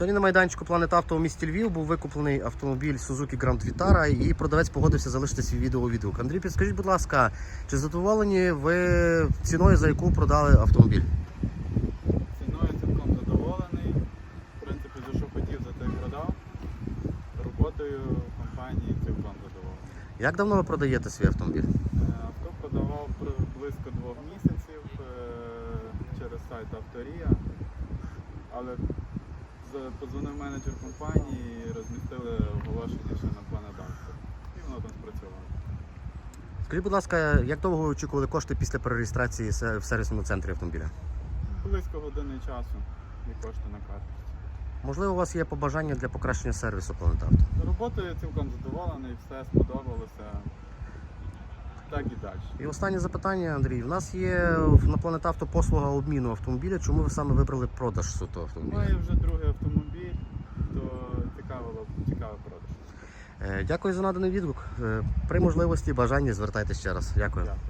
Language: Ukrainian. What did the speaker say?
Сьогодні на майданчику Planet Auto у місті Львів був викуплений автомобіль Suzuki Grand Vitara і продавець погодився залишити свій відеовідгук. Андрій, підскажіть, будь ласка, чи задоволені ви ціною, за яку продали автомобіль? Ціною цілком задоволений. В принципі, за що хотів, за те й продав. Роботою компанії цілком задоволений. Як давно ви продаєте свій автомобіль? Е, Авто продавав близько двох місяців е, через сайт Авторія. Але подзвонив менеджер компанії і розмістили оголошення ще на Planet Auto. І воно там спрацювало. Скажіть, будь ласка, як довго ви очікували кошти після перереєстрації се- в сервісному центрі автомобіля? Близько години часу і кошти на карточці. Можливо, у вас є побажання для покращення сервісу Auto? Роботою цілком задоволений, все сподобалося. Так і далі. І останнє запитання, Андрій. У нас є на планетавто послуга обміну автомобіля. Чому ви саме вибрали продаж суто автомобіля? Має вже другий автомобіль, то цікавило, цікавий продаж. Е, Дякую за наданий відгук. Е, При можливості бажанні звертайтеся ще раз. Дякую. Дякую.